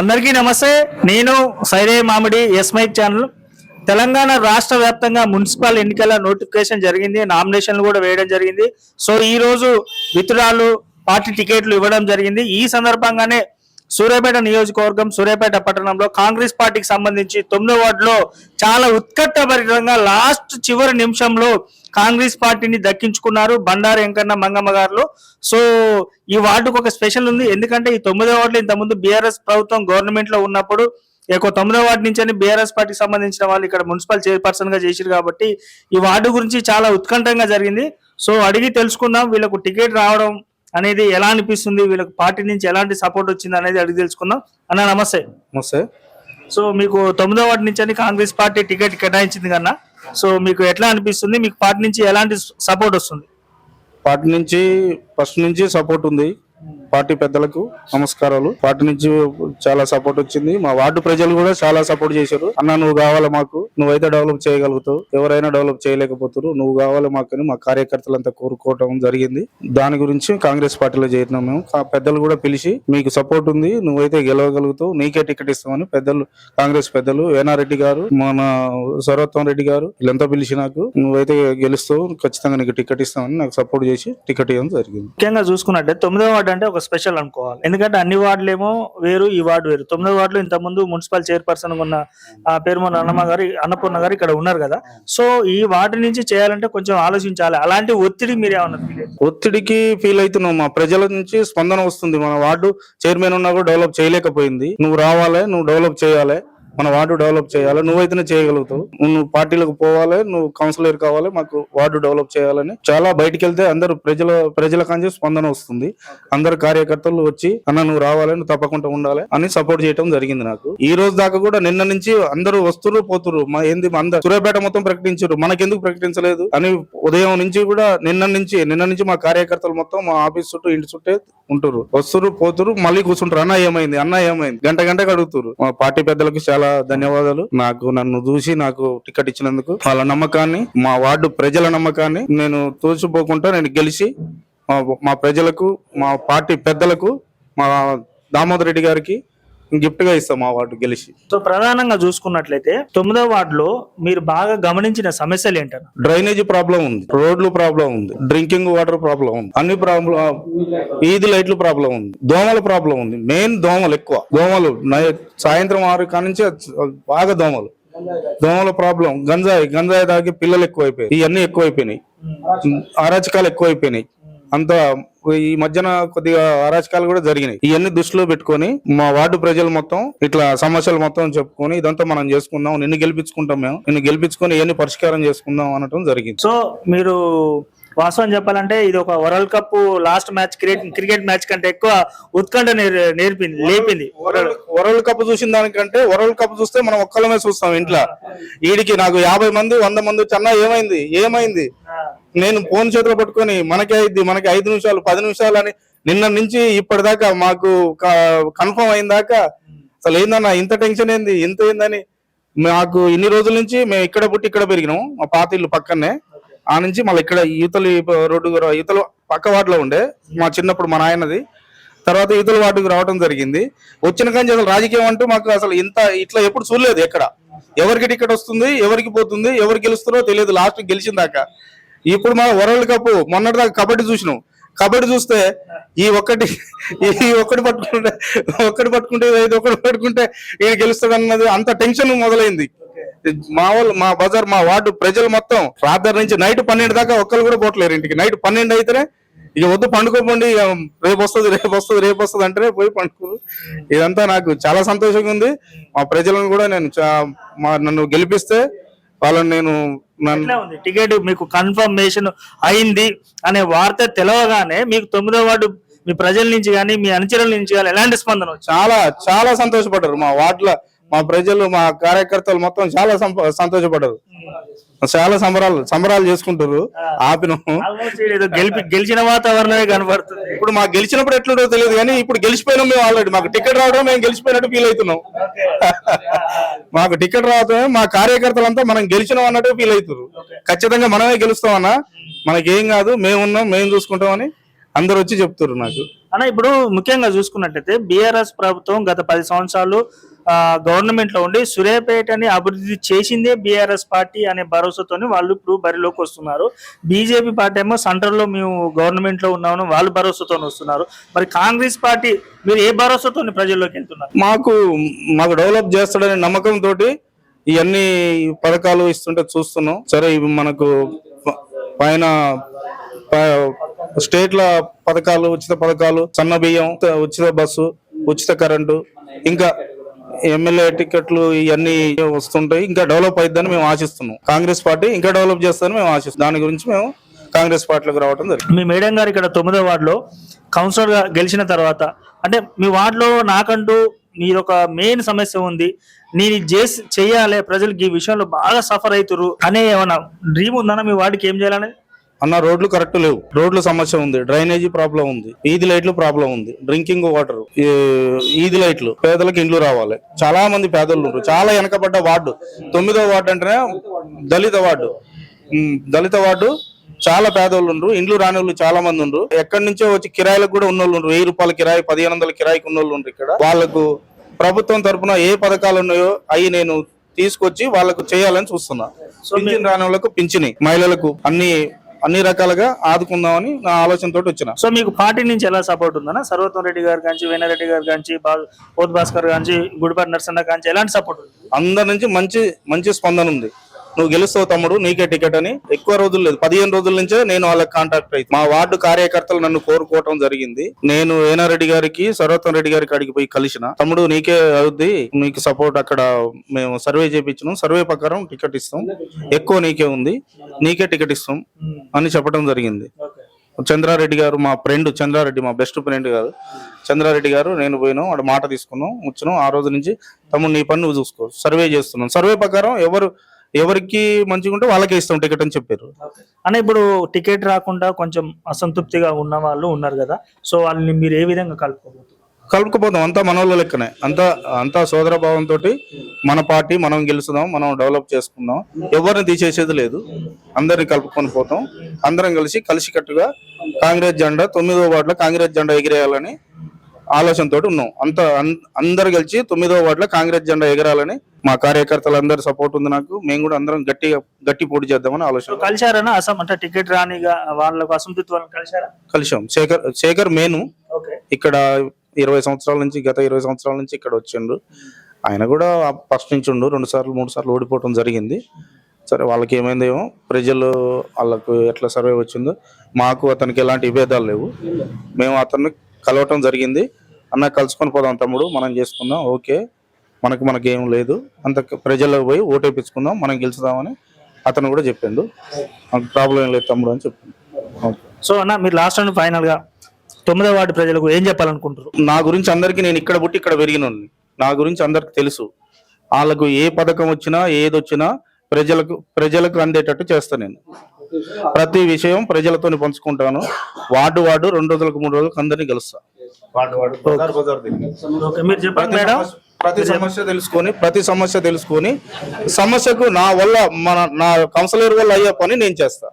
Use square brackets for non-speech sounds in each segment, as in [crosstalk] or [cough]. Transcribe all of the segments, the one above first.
అందరికీ నమస్తే. నేను సైరే మామిడి ఎస్ ఛానల్. తెలంగాణ రాష్ట్ర వ్యాప్తంగా మున్సిపల్ ఎన్నికల నోటిఫికేషన్ జరిగింది. నామినేషన్లు కూడా వేయడం జరిగింది. సో ఈ రోజు విత్డ్రాలు పార్టీ టికెట్లు ఇవ్వడం జరిగింది. ఈ సందర్భంగానే సూర్యాపేట నియోజకవర్గం సూర్యాపేట పట్టణంలో కాంగ్రెస్ పార్టీకి సంబంధించి తొమ్మిదో వార్డులో చాలా ఉత్కట్టభరితంగా లాస్ట్ చివరి నిమిషంలో కాంగ్రెస్ పార్టీని దక్కించుకున్నారు బండారు వెంకన్న మంగమ్మ గారు. సో ఈ వార్డుకు ఒక స్పెషల్ ఉంది. ఎందుకంటే ఈ తొమ్మిదో వార్డులో ఇంతకుముందు బీఆర్ఎస్ ప్రభుత్వం గవర్నమెంట్లో ఉన్నప్పుడు ఎక్కువ తొమ్మిదో వార్డు నుంచి బీఆర్ఎస్ పార్టీకి సంబంధించిన వాళ్ళు ఇక్కడ మున్సిపల్ చైర్పర్సన్గా చేసిరు కాబట్టి ఈ వార్డు గురించి చాలా ఉత్కంఠంగా జరిగింది. సో అడిగి తెలుసుకుందాం. వీళ్ళకు టికెట్ రావడం అనేది ఎలా అనిపిస్తుంది? వీళ్ళకి పార్టీ నుంచి ఎలాంటి సపోర్ట్ వచ్చింది అనేది అడిగి తెలుసుకుందాం. అన్న నమస్తే. నమస్తే. సో మీకు తొమ్మిదో వార్డు నుంచి కాంగ్రెస్ పార్టీ టికెట్ కేటాయించింది కన్నా సో మీకు ఎట్లా అనిపిస్తుంది? మీకు పార్టీ నుంచి ఎలాంటి సపోర్ట్ వస్తుంది? పార్టీ నుంచి ఫస్ట్ నుంచి సపోర్ట్ ఉంది. పార్టీ పెద్దలకు నమస్కారాలు. పార్టీ నుంచి చాలా సపోర్ట్ వచ్చింది. మా వార్డు ప్రజలు కూడా చాలా సపోర్ట్ చేశారు. అన్న నువ్వు కావాలి మాకు? నువ్వైతే డెవలప్ చేయగలుగుతావు. ఎవరైనా డెవలప్ చేయలేకపోతున్నారు నువ్వు కావాలి మాకు అని మా కార్యకర్తలంతా కోరుకోవటం జరిగింది. దాని గురించి కాంగ్రెస్ పార్టీలో చేరినాం మేము. పెద్దలు కూడా పిలిచి మీకు సపోర్ట్ ఉంది. నువ్వైతే గెలవగలుగుతావు. నీకే టికెట్ ఇస్తామని పెద్దలు కాంగ్రెస్ పెద్దలు వేనారెడ్డి గారు మన సర్వోత్తం రెడ్డి గారు వీళ్ళంతా పిలిచి నాకు నువ్వైతే గెలుస్తావు. ఖచ్చితంగా నీకు టికెట్ ఇస్తామని నాకు సపోర్ట్ చేసి టికెట్ ఇవ్వడం జరిగింది. ముఖ్యంగా చూసుకున్నట్టే తొమ్మిదో వార్డు అంటే ఒక స్పెషల్ అనుకోవాలి. ఎందుకంటే అన్ని వార్డులేమో వేరు ఈ వార్డు వేరు. తొమ్మిది వార్డులు ఇంతకుముందు మున్సిపల్ చైర్పర్సన్ ఉన్న ఆ అన్నమ్మ గారు అన్నపూర్ణ గారు ఇక్కడ ఉన్నారు కదా. సో ఈ వార్డు నుంచి చేయాలంటే కొంచెం ఆలోచించాలి. అలాంటి ఒత్తిడి మీరు ఏమన్నా ఒత్తిడికి ఫీల్ అవుతున్నావు మా ప్రజల నుంచి స్పందన వస్తుంది. మన వార్డు చైర్మన్ ఉన్నా కూడా డెవలప్ చేయలేకపోయింది. నువ్వు రావాలి నువ్వు డెవలప్ చేయాలి. మన వార్డు డెవలప్ చేయాలి. నువ్వైతేనే చేయగలుగుతావు. నువ్వు పార్టీలకు పోవాలి నువ్వు కౌన్సిలర్ కావాలి మాకు వార్డు డెవలప్ చేయాలని చాలా బయటికి వెళ్తే అందరూ ప్రజల ప్రజల కాంచి స్పందన వస్తుంది. అందరు కార్యకర్తలు వచ్చి అన్న నువ్వు రావాలి నువ్వు తప్పకుండా ఉండాలి అని సపోర్ట్ చేయడం జరిగింది నాకు. ఈ రోజు దాకా కూడా నిన్న నుంచి అందరూ వస్తున్నారు పోతురు మా ఏంది అందరు సూర్యాపేట మొత్తం ప్రకటించారు. మనకెందుకు ప్రకటించలేదు? అని ఉదయం నుంచి కూడా నిన్న నుంచి నిన్న నుంచి మా కార్యకర్తలు మొత్తం మా ఆఫీస్ చుట్టూ ఇంటి చుట్టే ఉంటారు వస్తున్నారు పోతురు మళ్ళీ కూర్చుంటారు. అన్న ఏమైంది? అన్న ఏమైంది? గంట గంటకు అడుగుతారు మా పార్టీ పెద్దలకు చాలా ధన్యవాదాలు. నాకు నన్ను చూసి నాకు టికెట్ ఇచ్చినందుకు వాళ్ళ నమ్మకాన్ని మా వార్డు ప్రజల నమ్మకాన్ని నేను తోచిపోకుండా నేను గెలిచి మా- మా ప్రజలకు మా పార్టీ పెద్దలకు మా దామోదర్ రెడ్డి గారికి గిఫ్ట్గా ఇస్తాం మా వార్డు గెలిచి. సో ప్రధానంగా చూసుకున్నట్లయితే తొమ్మిదో వార్డులో మీరు బాగా గమనించిన సమస్యలు ఏంటన్నా? డ్రైనేజీ ప్రాబ్లం ఉంది రోడ్లు ప్రాబ్లం ఉంది డ్రింకింగ్ వాటర్ ప్రాబ్లం ఉంది అన్ని ప్రాబ్లం వీధి లైట్లు ప్రాబ్లం ఉంది దోమల ప్రాబ్లం ఉంది మెయిన్ దోమలు ఎక్కువ. దోమలు సాయంత్రం ఆరు కానించి బాగా దోమలు. దోమల ప్రాబ్లం గంజాయి గంజాయి తాగి పిల్లలు ఎక్కువైపోయాయి ఇవన్నీ ఎక్కువైపోయినాయి. అరాచకాలు ఎక్కువైపోయినాయి. అంత ఈ మధ్యన కొద్దిగా అరాచకాలు కూడా జరిగినాయి. ఇవన్నీ దృష్టిలో పెట్టుకొని మా వార్డు ప్రజలు మొత్తం ఇట్లా సమస్యలు మొత్తం చెప్పుకొని ఇదంతా మనం చేసుకుందాం నిన్ను గెలిపించుకుంటాం మేము నిన్ను గెలిపించుకొని ఇవన్నీ పరిష్కారం చేసుకుందాం అనటం జరిగింది. సో మీరు వాస్తవం చెప్పాలంటే ఇది ఒక world cup last match cricket cricket match కంటే ఎక్కువ ఉత్కంఠ నేర్- నేర్పింది లేపింది. వరల్డ్ కప్ చూసిన దానికంటే వరల్డ్ కప్ చూస్తే మనం ఒక్కలమే చూస్తాం ఇంట్లో. వీడికి నాకు యాభై మంది వంద మంది వచ్చి, అన్న ఏమైంది? ఏమైంది నేను ఫోన్ చేతిలో పట్టుకొని మనకే అయింది మనకి ఐదు నిమిషాలు పది నిమిషాలు అని నిన్న నుంచి ఇప్పటిదాకా మాకు కన్ఫర్మ్ అయిన దాకా అసలు ఏందన్నా ఇంత టెన్షన్ ఏంది ఇంత ఏందని మాకు ఇన్ని రోజుల నుంచి మేము ఇక్కడ పుట్టి ఇక్కడ పెరిగినాం మా పాత ఇల్లు పక్కనే. ఆ నుంచి మళ్ళీ ఇక్కడ యూతలు రోడ్డు యూతలు పక్క వాటిలో ఉండే మా చిన్నప్పుడు మా నాయనది. తర్వాత యువతల వాటికి రావడం జరిగింది. వచ్చిన కానీ అసలు రాజకీయం అంటూ మాకు అసలు ఇంత ఇట్లా ఎప్పుడు చూడలేదు ఎక్కడ. ఎవరికి టికెట్ వస్తుంది ఎవరికి పోతుంది ఎవరు గెలుస్తారో తెలియదు లాస్ట్ గెలిచిన దాకా. ఇప్పుడు మన వరల్డ్ కప్ మొన్నటిదాకా కబడ్డీ చూసినాం. కబడ్డీ చూస్తే ఈ ఒక్కటి ఈ ఒక్కటి పట్టుకుంటే ఒక్కటి పట్టుకుంటే ఇది ఒకటి పట్టుకుంటే ఈయన గెలుస్తాడు అన్నది అంత టెన్షన్ మొదలైంది. మా వాళ్ళు మా బజార్ మా వార్డు ప్రజలు మొత్తం రాత్రి నుంచి నైట్ పన్నెండు దాకా ఒక్కరు కూడా పోవట్లేరు ఇంటికి. నైట్ పన్నెండు అయితేనే ఇక వద్దు పండుకోపోండి రేపు వస్తుంది రేపు వస్తుంది రేపు వస్తుంది అంటేనే పోయి పండుకోరు. ఇదంతా నాకు చాలా సంతోషంగా ఉంది. మా ప్రజలను కూడా నేను చా- మా నన్ను గెలిపిస్తే వాళ్ళని నేను నన్ను ఎట్లా ఉంది? టికెట్ మీకు కన్ఫర్మేషన్ అయింది అనే వార్త తెలవగానే మీకు తొమ్మిదో వార్డు మీ ప్రజల నుంచి కానీ మీ అనుచరుల నుంచి కానీ ఎలాంటి స్పందన వచ్చింది? చాలా చాలా సంతోషపడ్డారు మా వార్డులో. మా ప్రజలు మా కార్యకర్తలు మొత్తం చాలా సంతోషపడ్డారు. చాలా సంబరాలు సంబరాలు చేసుకుంటారు. ఆపినం గెలిపి గెలిచిన వాతావరణమే కనబడుతుంది. ఇప్పుడు మాకు గెలిచినప్పుడు ఎట్లుంటో తెలియదు కానీ ఇప్పుడు గెలిచిపోయినాం మేము ఆల్రెడీ మాకు టికెట్ రావడం మేము గెలిచిపోయినట్టు ఫీల్ అవుతున్నాం. [laughs] మాకు టికెట్ రావడమే మా కార్యకర్తలంతా మనం గెలిచినాం అన్నట్టు ఫీల్ అవుతారు ఖచ్చితంగా మనమే గెలుస్తామన్నా మనకేం కాదు మేము ఉన్నాం మేము చూసుకుంటామని అందరు వచ్చి చెప్తారు నాకు. అన్న ఇప్పుడు ముఖ్యంగా చూసుకున్నట్టయితే బీఆర్ఎస్ ప్రభుత్వం గత పది సంవత్సరాలు గవర్నమెంట్లో ఉండి సూర్యాపేటని అభివృద్ధి చేసిందే బీఆర్ఎస్ పార్టీ అనే భరోసాతోని వాళ్ళు ఇప్పుడు బరిలోకి వస్తున్నారు. బీజేపీ పార్టీ ఏమో సెంటర్లో మేము గవర్నమెంట్లో ఉన్నామని వాళ్ళు భరోసాతో వస్తున్నారు. మరి కాంగ్రెస్ పార్టీ మీరు ఏ భరోసాతో ప్రజల్లోకి వెళ్తున్నారు? మాకు మాకు డెవలప్ చేస్తాడనే నమ్మకం తోటి ఇవన్నీ పథకాలు ఇస్తుంటే చూస్తున్నాం. సరే ఇవి మనకు పైన స్టేట్ల పథకాలు ఉచిత పథకాలు సన్న బియ్యం ఉచిత బస్సు ఉచిత కరెంటు ఇంకా ఎమ్మెల్యే టికెట్లు ఇవన్నీ వస్తుంటాయి ఇంకా డెవలప్ అయిద్దని మేము ఆశిస్తున్నాం. కాంగ్రెస్ పార్టీ ఇంకా డెవలప్ చేస్తారని మేము ఆశిస్తున్నాం. దాని గురించి మేము కాంగ్రెస్ పార్టీలోకి రావడం జరిగింది. మీ మేడం గారు ఇక్కడ తొమ్మిదో వార్డులో కౌన్సిలర్గా గెలిచిన తర్వాత అంటే మీ వార్డులో నాకంటూ మీరు ఒక మెయిన్ సమస్య ఉంది. నేను ఇది చేసి చేయాలి ప్రజలకి ఈ విషయంలో బాగా సఫర్ అవుతురు అనే ఏమన్నా డ్రీమ్ ఉందన్న మీ వార్డుకి ఏం చేయాలనేది? అన్న రోడ్లు కరెక్ట్ లేవు. రోడ్ల సమస్య ఉంది డ్రైనేజీ ప్రాబ్లం ఉంది ఈది లైట్లు ప్రాబ్లం ఉంది డ్రింకింగ్ వాటర్ ఈది లైట్లు పేదలకు ఇండ్లు రావాలి. చాలా మంది పేదలు ఉంటారు చాలా వెనకబడ్డ వార్డు. తొమ్మిదో వార్డు అంటేనే దళిత వార్డు. దళిత వార్డు చాలా పేదోళ్ళు ఉండరు ఇండ్లు రాని వాళ్ళు చాలా మంది ఉండరు ఎక్కడి నుంచో వచ్చి కిరాయిలకు కూడా ఉన్నోళ్ళు వెయ్యి రూపాయల కిరాయి పదిహేను వందల కిరాయికి ఉన్నోళ్ళు ఉండరు ఇక్కడ. వాళ్ళకు ప్రభుత్వం తరఫున ఏ పథకాలు ఉన్నాయో అవి నేను తీసుకొచ్చి వాళ్ళకు చేయాలని చూస్తున్నా. పింఛన్ రాని వాళ్ళకు పింఛని. మహిళలకు అన్ని అన్ని రకాలుగా ఆదుకుందామని నా ఆలోచనతో వచ్చిన. సో మీకు పార్టీ నుంచి ఎలా సపోర్ట్ ఉందన్న? సర్వోత్తం రెడ్డి గారి కాంచి వేనారెడ్డి గారి కాంచి పోత్ భాస్కర్ కాంచి గుడిపాటి నరసన్న కాంచి ఎలాంటి సపోర్ట్ ఉంది? అందరి నుంచి మంచి మంచి స్పందన ఉంది. నువ్వు గెలుస్తావు తమ్ముడు నీకే టికెట్ అని. ఎక్కువ రోజులు లేదు. పదిహేను రోజుల నుంచే నేను వాళ్ళకి కాంటాక్ట్ అయ్యి మా వార్డు కార్యకర్తలు నన్ను కోరుకోవటం జరిగింది. నేను ఏనారెడ్డి గారికి సర్వోత్తం రెడ్డి గారికి అడిగి పోయి కలిసిన. తమ్ముడు నీకే అవుద్ది. నీకు సపోర్ట్ అక్కడ మేము సర్వే చేపించినాం. సర్వే ప్రకారం టికెట్ ఇస్తాం. ఎక్కువ నీకే ఉంది. నీకే టికెట్ ఇస్తాం అని చెప్పడం జరిగింది. చంద్రారెడ్డి గారు మా ఫ్రెండ్ చంద్రారెడ్డి మా బెస్ట్ ఫ్రెండ్ గారు చంద్రారెడ్డి గారు నేను పోయినాం వాడు మాట తీసుకున్నాం వచ్చినాం. ఆ రోజు నుంచి తమ్ముడు నీ పని నువ్వు చూసుకో. సర్వే చేస్తున్నాం. సర్వే ప్రకారం ఎవరు ఎవరికి మంచిగా ఉంటే వాళ్ళకే ఇస్తాం టికెట్ అని చెప్పారు. అన్న ఇప్పుడు టికెట్ రాకుండా కొంచెం అసంతృప్తిగా ఉన్న వాళ్ళు ఉన్నారు కదా సో వాళ్ళని మీరు ఏ విధంగా కలుపుకోబోతున్నారు? కలుపుకుపోతాం అంతా మన వాళ్ళ లెక్కనే. అంతా అంతా సోదర భావంతో మన పార్టీ మనం గెలుచుదాం మనం డెవలప్ చేసుకుందాం. ఎవరిని తీసేసేది లేదు. అందరిని కలుపుకొని పోతాం. అందరం కలిసి కలిసికట్టుగా కాంగ్రెస్ జెండా తొమ్మిదో వార్డులో కాంగ్రెస్ జెండా ఎగిరేయాలని ఆలోచనతో ఉన్నాం. అంత అందరు కలిసి తొమ్మిదో వార్డులో కాంగ్రెస్ జెండా ఎగరాలని మా కార్యకర్తలందరి సపోర్ట్ ఉంది నాకు. మేము కూడా అందరం గట్టిగా గట్టి పోటీ చేద్దామని ఆలోచన. కలిశారన్న అసం అంటే టికెట్ రానిగా వాళ్ళకు అసంతృప్తి కలిశారా? కలిసాం శేఖర్ శేఖర్ మేను. ఓకే. ఇక్కడ ఇరవై సంవత్సరాల నుంచి గత ఇరవై సంవత్సరాల నుంచి ఇక్కడ వచ్చిండు. ఆయన కూడా ఫస్ట్ నుంచి ఉండు. రెండు సార్లు మూడు సార్లు ఓడిపోవడం జరిగింది. సరే వాళ్ళకి ఏమైందేమో ప్రజలు వాళ్ళకు ఎట్లా సర్వే వచ్చిందో. మాకు అతనికి ఎలాంటి విభేదాలు లేవు. మేము అతన్ని కలవటం జరిగింది. అన్న కలుసుకొని పోదాం తమ్ముడు మనం చేసుకుందాం. ఓకే. మనకు మనకి ఏం లేదు. అంత ప్రజలకు పోయి ఓటేపించుకుందాం మనం గెలుచుదామని అతను కూడా చెప్పిండు. మాకు ప్రాబ్లం ఏం లేదు తమ్ముడు అని చెప్పిండు. ఓకే. సో అన్న మీరు లాస్ట్ అండ్ ఫైనల్గా తొమ్మిదో వార్డు ప్రజలకు ఏం చెప్పాలనుకుంటారు నా గురించి అందరికి నేను ఇక్కడ పుట్టి ఇక్కడ పెరిగినోడిని. నా గురించి అందరికి తెలుసు. వాళ్ళకు ఏ పథకం వచ్చినా ఏది వచ్చినా ప్రజలకు ప్రజలకు అందేటట్టు చేస్తాను నేను. ప్రతి విషయం ప్రజలతో పంచుకుంటాను. వార్డు వార్డు రెండు రోజులకు మూడు రోజులకు అందరినీ కలుస్తా ప్రతి మేడం సమస్య- ప్రతి సమస్య తెలుసుకొని ప్రతి సమస్య తెలుసుకొని సమస్యకు నా వల్ల మన నా కౌన్సిలర్ వల్ల అయ్యే పని నేను చేస్తా.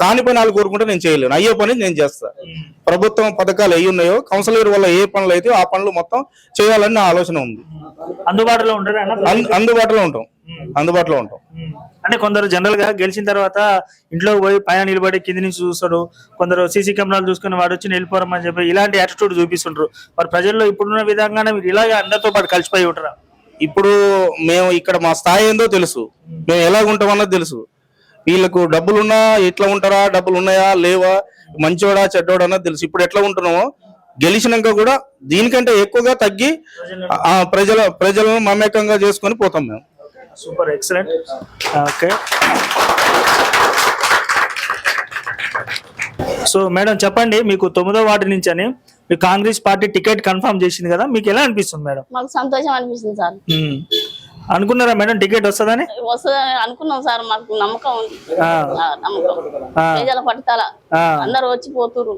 కాని పని వాళ్ళు కోరుకుంటే నేను చేయలేను. అయ్యే పని నేను చేస్తా. ప్రభుత్వం పథకాలు అయ్యి ఉన్నాయో కౌన్సిలర్ వల్ల ఏ పనులు అయితే ఆ పనులు మొత్తం చేయాలని నా ఆలోచన ఉంది. అందుబాటులో ఉంటారా అన్న? అన్- అందుబాటులో ఉంటాం. అందుబాటులో ఉంటాం. అంటే కొందరు జనరల్గా గెలిచిన తర్వాత ఇంట్లోకి పోయి పైన నిలబడి కింది నుంచి చూస్తాడు. కొందరు సీసీ కెమెరాలు చూసుకుని వాడు వచ్చి నిలిపోరమని చెప్పి ఇలాంటి యాటిట్యూడ్ చూపిస్తుంటారు మరి ప్రజల్లో ఇప్పుడున్న విధంగానే మీరు ఇలాగే అందరితో పాటు కలిసిపోయి ఉంటారా? ఇప్పుడు మేము ఇక్కడ మా స్థాయి ఏందో తెలుసు. మేము ఎలా ఉంటామన్నది తెలుసు. వీళ్ళకు డబ్బులున్నా ఎట్లా ఉంటారా? డబ్బులు ఉన్నాయా లేవా? మంచోడా? చెడ్డోడా అన్నది తెలుసు. ఇప్పుడు ఎట్లా ఉంటున్నామో గెలిచినాక కూడా దీనికంటే ఎక్కువగా తగ్గి ప్రజల ప్రజలను మమేకంగా చేసుకొని పోతాం మేము. Super excellent. Okay. So madam చెప్పండి మీకు తొమ్మిదో వార్డు నుంచి అని మీకు కాంగ్రెస్ పార్టీ టికెట్ కన్ఫర్మ్ చేసింది కదా మీకు ఎలా అనిపిస్తుంది మేడం? మాకు సంతోషం అనిపిస్తుంది సార్. అనుకున్నారా మేడం టికెట్ వస్తుందని? వస్తుందని అనుకున్నాం సార్ మాకు నమ్మకం ఉంది. నమ్మకం. ఆ, అందరు వచ్చి పోతురు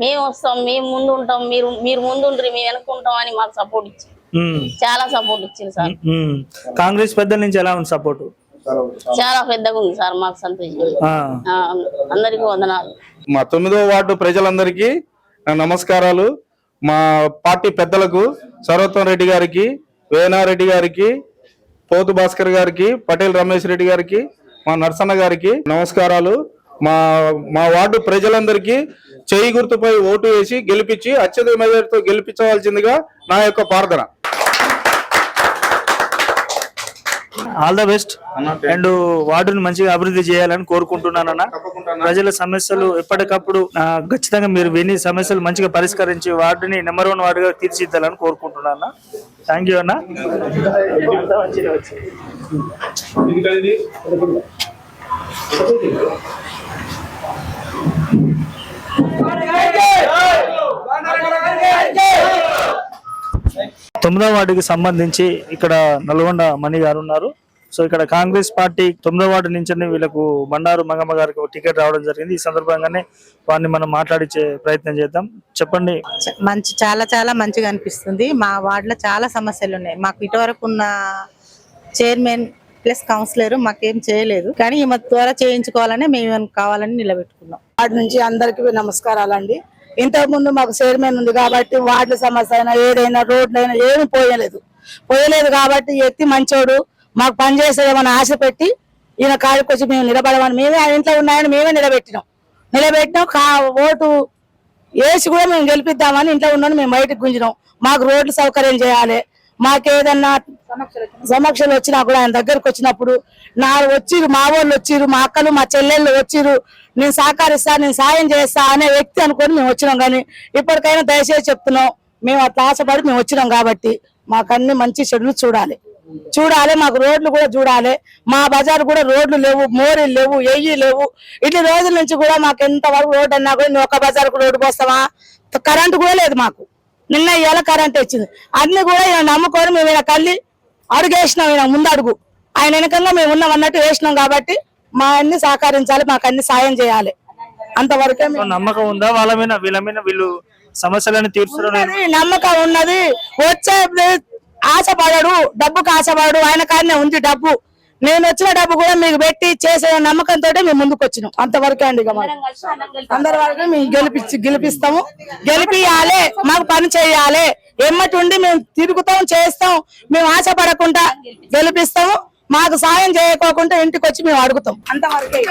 మేము. వస్తాం మేము ముందు ఉంటాం మీరు మీరు ముందు మేము వెనుకుంటాం అని మాకు సపోర్ట్ ఇచ్చి. చాలా సపోర్ట్ ఇచ్చింది సార్. కాంగ్రెస్ పెద్దల నుంచి ఎలా ఉంది సపోర్ట్ చాలా పెద్దగా ఉంది సార్ మాకు సంతోషం. అందరికీ వందనాలు. మా తొమ్మిదో వార్డు ప్రజలందరికీ నమస్కారాలు. మా పార్టీ పెద్దలకు సర్వోత్తం రెడ్డి గారికి వేనారెడ్డి గారికి పోతు భాస్కర్ గారికి పటేల్ రమేష్ రెడ్డి గారికి మా నరసన్న గారికి నమస్కారాలు. మా మా వార్డు ప్రజలందరికీ చేయి గుర్తుపై ఓటు వేసి గెలిపించి అత్యధిక మెజార్టీతో గెలిపించవలసిందిగా నా యొక్క ప్రార్థన. ఆల్ ద బెస్ట్ అండ్ వార్డును మంచిగా అభివృద్ధి చేయాలని కోరుకుంటున్నానన్న ప్రజల సమస్యలు ఎప్పటికప్పుడు ఖచ్చితంగా మీరు విని సమస్యలు మంచిగా పరిష్కరించి వార్డుని నెంబర్ వన్ వార్డుగా తీర్చిదిద్దాలని కోరుకుంటున్నాను థ్యాంక్ యూ అన్న. తొమ్మిదో వార్డుకి సంబంధించి ఇక్కడ నల్గొండ మణి గారు ఉన్నారు. సో ఇక్కడ కాంగ్రెస్ పార్టీ తొమ్మిదో వార్డు నుంచి వీళ్ళకు బండారు మంగమ్మ గారికి టికెట్ రావడం జరిగింది. ఈ సందర్భంగానే వారిని మనం మాట్లాడించే ప్రయత్నం చేద్దాం. చెప్పండి. మంచి చాలా చాలా మంచిగా అనిపిస్తుంది. మా వార్డులో చాలా సమస్యలు ఉన్నాయి. మాకు ఇటువరకు ఉన్న చైర్మన్ ప్లస్ కౌన్సిలర్ మాకేం చేయలేదు. కానీ ఈమె ద్వారా చేయించుకోవాలని మేము కావాలని నిలబెట్టుకున్నాం. వార్డు నుంచి అందరికి నమస్కారాలండి. ఇంతకు ముందు మాకు చైర్మన్ ఉంది కాబట్టి వార్డుల సమస్య అయినా ఏదైనా రోడ్లు అయినా ఏమి పోయలేదు. పోయలేదు కాబట్టి ఎత్తి మంచోడు మాకు పనిచేసేదేమని ఆశ పెట్టి ఈయన కాడికి వచ్చి మేము నిలబడమని మేమే ఆ ఇంట్లో ఉన్నాయని మేమే నిలబెట్టినాం. నిలబెట్టినాం కా ఓటు వేసి కూడా మేము గెలిపిద్దామని ఇంట్లో ఉన్నాను మేము బయటకు గుంజినాం. మాకు రోడ్లు సౌకర్యం చేయాలి మాకేదన్నా సమక్షలు వచ్చినా కూడా ఆయన దగ్గరకు వచ్చినప్పుడు నా వచ్చిరు మా వాళ్ళు వచ్చిరు మా అక్కలు మా చెల్లెళ్ళు వచ్చిరు నేను సహకరిస్తా నేను సాయం చేస్తా అనే వ్యక్తి అనుకొని మేము వచ్చినాం. కానీ ఇప్పటికైనా దయచేసి చెప్తున్నాం మేము అట్లా ఆశపడి మేము వచ్చినాం కాబట్టి మాకు అన్ని మంచి చెడులు చూడాలి. చూడాలి మాకు రోడ్లు కూడా చూడాలి. మా బజార్ కూడా రోడ్లు లేవు మోరీలు లేవు ఎయ్యి లేవు. ఇన్ని రోజుల నుంచి కూడా మాకు ఎంతవరకు రోడ్డు అన్నా కూడా ఒక బజార్కు రోడ్డు పోస్తామా? కరెంటు కూడా లేదు మాకు. నిన్న ఇవాళ కరెంట్ వచ్చింది. అన్ని కూడా ఈయన నమ్ముకొని మేము ఈయన కళ్ళి అడుగు వేసినాం ఈయన ముందు అడుగు ఆయన వెనకంగా మేము ఉన్నాం అన్నట్టు వేసినాం కాబట్టి మా అన్ని సహకరించాలి మాకు అన్ని సాయం చేయాలి. అంతవరకే నమ్మకం ఉందా? వాళ్ళ మీద వీళ్ళ మీద వీళ్ళు సమస్యలను తీర్చడం ఉన్నది, నమ్మకం ఉన్నది. వచ్చే ఆశపడడు డబ్బుకు ఆశపడడు. ఆయన కాడనే ఉంది డబ్బు. నేను వచ్చిన డబ్బు కూడా మీకు పెట్టి చేసే నమ్మకంతో మేము ముందుకు వచ్చినాం. అంతవరకే అండి అందరి వరకు మేము గెలిపి గెలిపిస్తాము. గెలిపియాలి మాకు పని చేయాలి. ఎమ్మటి ఉండి మేము తిరుగుతాం చేస్తాం. మేము ఆశపడకుండా గెలిపిస్తాము. మాకు సాయం చేయకోకుండా ఇంటికి వచ్చి మేము అడుగుతాం. అంతవరకే